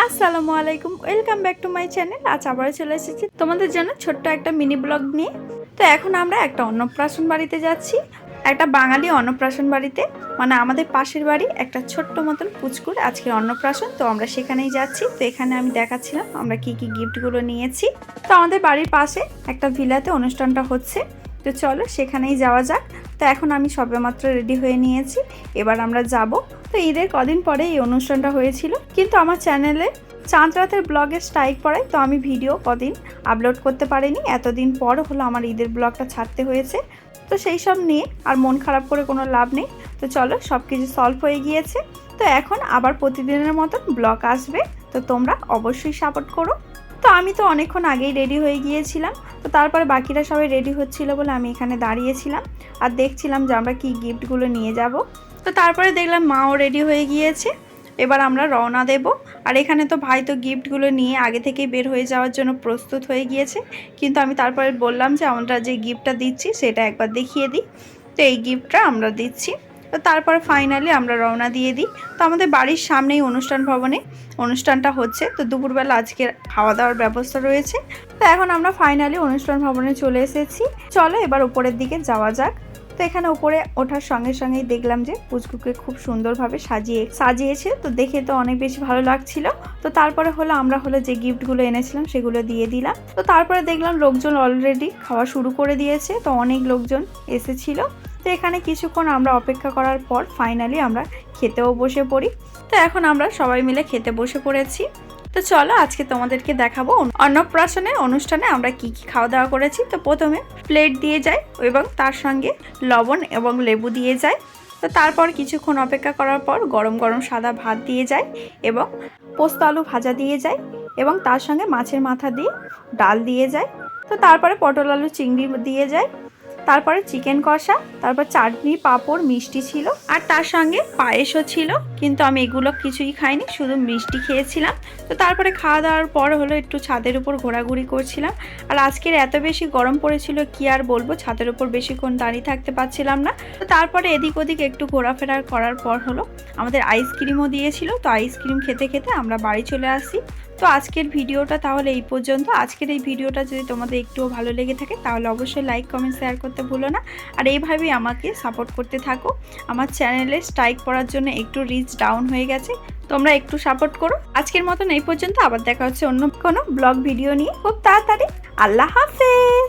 আসসালামু আলাইকুম welcome back to my channel আজ আবারও চলে এসেছি তোমাদের জন্য ছোট্ট একটা মিনি ব্লগ নিয়ে। তো এখন আমরা একটা অন্নপ্রাশন বাড়িতে যাচ্ছি। একটা বাঙালি অন্নপ্রাশন বাড়িতে মানে আমাদের পাশের বাড়ি একটা ছোট্ট মতন পুচকুর আজকে অন্নপ্রাশন। তো আমরা সেখানেই যাচ্ছি। তো এখানে আমি দেখাচ্ছিলাম আমরা কি কি গিফটগুলো নিয়েছি। তো আমাদের বাড়ির পাশে একটা ভিলাতে অনুষ্ঠানটা হচ্ছে। তো চলো সেখানেই যাওয়া যাক। তো এখন আমি সবেমাত্র রেডি হয়ে নিয়েছি। এবার আমরা যাব। তো ঈদের কদিন পরে এই অনুষ্ঠানটা হয়েছিল। কিন্তু আমার চ্যানেলে চাঁদ রাতের ব্লগে স্ট্রাইক পড়ায়, তো আমি ভিডিও কদিন আপলোড করতে পারিনি। এতদিন পর হলো আমার ঈদের ব্লগটা ছাড়তে হয়েছে। তো সেই সব নিয়ে আর মন খারাপ করে কোনো লাভ নেই। তো চলো সব কিছু সলভ হয়ে গিয়েছে। তো এখন আবার প্রতিদিনের মতন ব্লগ আসবে। তো তোমরা অবশ্যই সাপোর্ট করো। তো আমি তো অনেকক্ষণ আগেই রেডি হয়ে গিয়েছিলাম। তো তারপরে বাকিরা সবাই রেডি হচ্ছিল বলে আমি এখানে দাঁড়িয়েছিলাম। আর দেখছিলাম যে আমরা কী গিফটগুলো নিয়ে যাব। তো তারপরে দেখলাম মাও রেডি হয়ে গিয়েছে। এবার আমরা রওনা দেব। আর এখানে তো ভাই তো গিফটগুলো নিয়ে আগে থেকেই বের হয়ে যাওয়ার জন্য প্রস্তুত হয়ে গিয়েছে। কিন্তু আমি তারপরে বললাম যে আমরা যে গিফটটা দিচ্ছি সেটা একবার দেখিয়ে দিই। তো এই গিফটটা আমরা দিচ্ছি। তো তারপর ফাইনালি আমরা রওনা দিয়ে দিই। তো আমাদের বাড়ির সামনেই অনুষ্ঠান ভবনে অনুষ্ঠানটা হচ্ছে। তো দুপুরবেলা আজকে খাওয়া দাওয়ার ব্যবস্থা রয়েছে। তো এখন আমরা ফাইনালি অনুষ্ঠান ভবনে চলে এসেছি। চলো এবার উপরের দিকে যাওয়া যাক। তো এখানে উপরে ওঠার সঙ্গে সঙ্গেই দেখলাম যে পুচকুকে খুব সুন্দরভাবে সাজিয়ে, সাজিয়েছে। তো দেখে তো অনেক বেশি ভালো লাগছিল। তো তারপরে হলো আমরা হলো যে গিফটগুলো এনেছিলাম সেগুলো দিয়ে দিলাম। তো তারপরে দেখলাম লোকজন অলরেডি খাওয়া শুরু করে দিয়েছে। তো অনেক লোকজন এসেছিল। তো এখানে কিছুক্ষণ আমরা অপেক্ষা করার পর ফাইনালি আমরা খেতেও বসে পড়ি। তো এখন আমরা সবাই মিলে খেতে বসে পড়েছি। তো চলো আজকে তোমাদেরকে দেখাবো অন্নপ্রাশনের অনুষ্ঠানে আমরা কি কি খাওয়া দাওয়া করেছি। তো প্রথমে প্লেট দিয়ে যায় এবং তার সঙ্গে লবণ এবং লেবু দিয়ে যায় তো তারপর কিছুক্ষণ অপেক্ষা করার পর গরম গরম সাদা ভাত দিয়ে যায় এবং পোস্ত আলু ভাজা দিয়ে যায় এবং তার সঙ্গে মাছের মাথা দিয়ে ডাল দিয়ে যায় তো তারপরে পটল আলু চিংড়ি দিয়ে যায় তারপরে চিকেন কষা, তারপর চাটনি, পাঁপড়, মিষ্টি ছিল, আর তার সঙ্গে পায়েসও ছিল, কিন্তু আমি এগুলো কিছুই খাইনি, শুধু মিষ্টি খেয়েছিলাম। তো তারপরে খাওয়া দাওয়ার পর হলো একটু ছাদের উপর ঘোরাঘুরি করছিলাম। আর আজকের এত বেশি গরম পড়েছিল, কি আর বলব, ছাদের উপর বেশিক্ষণ দাঁড়িয়ে থাকতে পারছিলাম না। তো তারপরে এদিক ওদিক একটু ঘোরাফেরা করার পর হলো, আমাদের আইসক্রিমও দিয়েছিল। তো আইসক্রিম খেতে খেতে আমরা বাড়ি চলে আসি। তো আজকের ভিডিওটা তাহলে এই পর্যন্ত। আজকের এই ভিডিওটা যদি তোমাদের একটুও ভালো লেগে থাকে, তাহলে অবশ্যই লাইক কমেন্ট শেয়ার করতে ভুলো না। আর এইভাবেই আমাকে সাপোর্ট করতে থাকো। আমার চ্যানেলে স্ট্রাইক পড়ার জন্য একটু রিচ ডাউন হয়ে গেছে। তোমরা একটু সাপোর্ট করো। আজকের মতন এই পর্যন্ত। আবার দেখা হচ্ছে অন্য কোনো ব্লগ ভিডিও নিয়ে। খুব তাড়াতাড়ি। আল্লাহ হাফেজ!